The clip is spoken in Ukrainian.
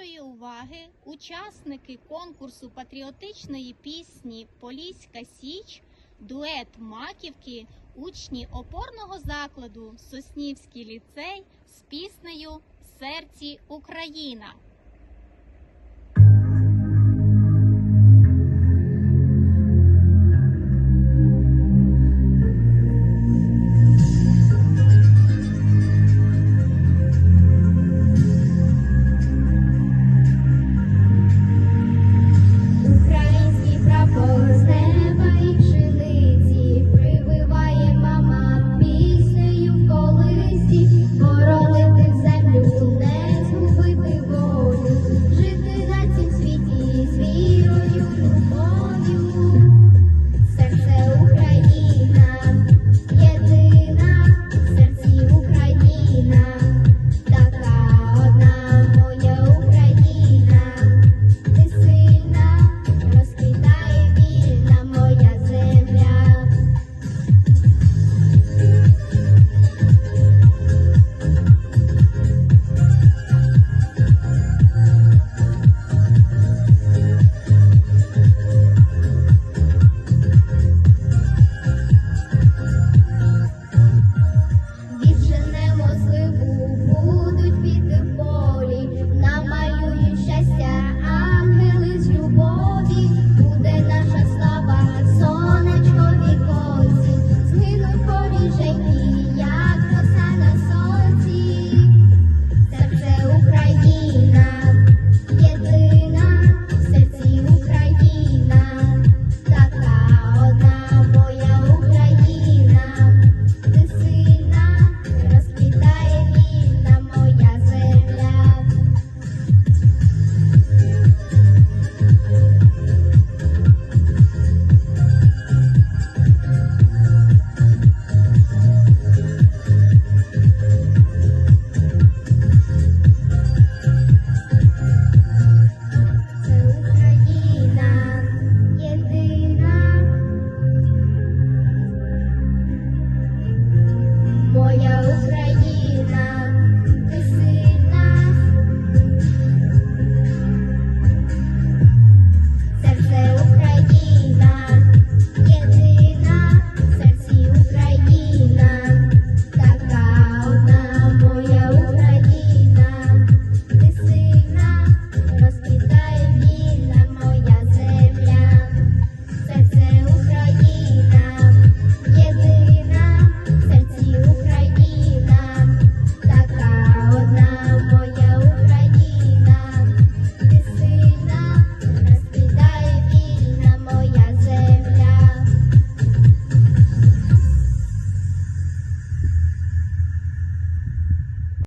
вашої уваги учасники конкурсу патріотичної пісні Поліська Січ, дует Маківки, учні опорного закладу Соснівський ліцей з піснею Серці Україна. 我要